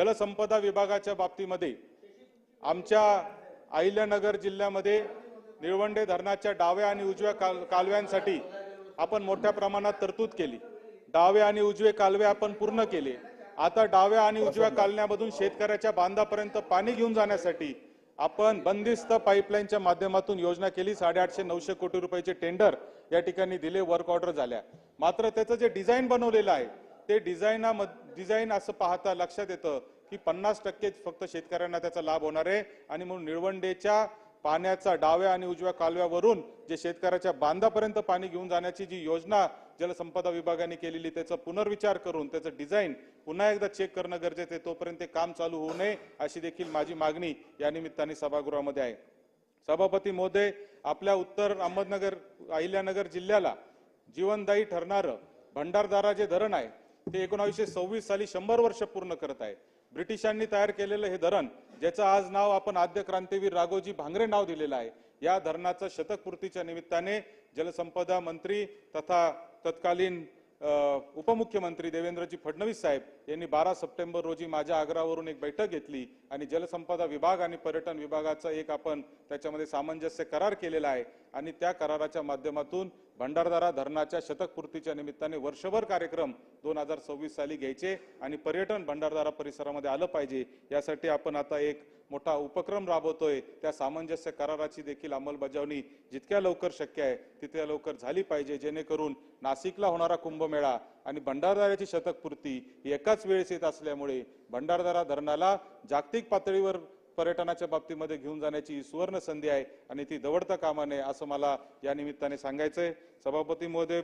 जलसंपदा विभागाच्या बाबतीमध्ये आमच्या अहिल्यानगर जिल्ह्यामध्ये निळवंडे धरणाच्या डाव्या आणि उजव्या काल कालव्यांसाठी आपण मोठ्या प्रमाणात तरतूद केली. डावे आणि उजवे कालवे आपण पूर्ण केले. आता डाव्या आणि उजव्या कालव्यामधून शेतकऱ्याच्या बांधापर्यंत पाणी घेऊन जाण्यासाठी आपण बंदिस्त पाईपलाईनच्या माध्यमातून योजना केली. साडेआठशे नऊशे कोटी रुपयाचे टेंडर या ठिकाणी दिले वर्क ऑर्डर झाल्या. मात्र त्याचं जे डिझाईन बनवलेलं आहे ते डिझाईनामध्ये डिझाईन असं पाहता लक्षात येतं की पन्नास टक्के फक्त शेतकऱ्यांना त्याचा लाभ होणार आहे. आणि म्हणून निळवंडेच्या पाण्याचा डाव्या आणि उजव्या कालव्यावरून जे शेतकऱ्याच्या बांधापर्यंत पाणी घेऊन जाण्याची जी योजना जलसंपदा विभागाने केलेली त्याचा पुनर्विचार करून त्याचं डिझाईन पुन्हा एकदा चेक करणं गरजेचं आहे. तोपर्यंत ते काम चालू होऊ नये अशी देखील माझी मागणी या निमित्ताने सभागृहामध्ये आहे. सभापती मोदे आपल्या उत्तर अहमदनगर अहिल्यानगर जिल्ह्याला जीवनदायी ठरणारं भंडारदारा जे धरण आहे ते एकोणावीसशे सव्वीस साली शंभर वर्ष पूर्ण करत आहे. ब्रिटिशांनी तयार केलेलं हे धरण ज्याचं आज नाव आपण आद्य क्रांतीवीर राघोजी भांगरे नाव दिलेलं आहे या धरणाचं शतकपूर्तीच्या निमित्ताने जलसंपदा मंत्री तथा तत्कालीन उपमुख्यमंत्री देवेंद्रजी फडणवीस साहेब यांनी बारा सप्टेंबर रोजी माझ्या आग्रहावरून एक बैठक घेतली आणि जलसंपदा विभाग आणि पर्यटन विभागाचा एक आपण त्याच्यामध्ये सामंजस्य करार केलेला आहे. आणि त्या कराराच्या माध्यमातून भंडारदारा धरणाच्या शतकपूर्तीच्या निमित्ताने वर्षभर कार्यक्रम दोन हजार सव्वीस साली घ्यायचे आणि पर्यटन भंडारदारा परिसरामध्ये आलं पाहिजे. यासाठी आपण आता एक मोठा उपक्रम राबवतोय. त्या सामंजस्य कराराची देखील अंमलबजावणी जितक्या लवकर शक्य आहे तितक्या लवकर झाली पाहिजे. जेणेकरून नाशिकला होणारा कुंभमेळा आणि भंडारदाऱ्याची शतकपूर्ती एकाच वेळेस येत असल्यामुळे भंडारदारा धरणाला जागतिक पातळीवर पर्यटनाच्या बाबतीमध्ये घेऊन जाण्याची ही सुवर्ण संधी आहे आणि ती दवडता कामा नये असं मला या निमित्ताने सांगायचंय. सभापती महोदय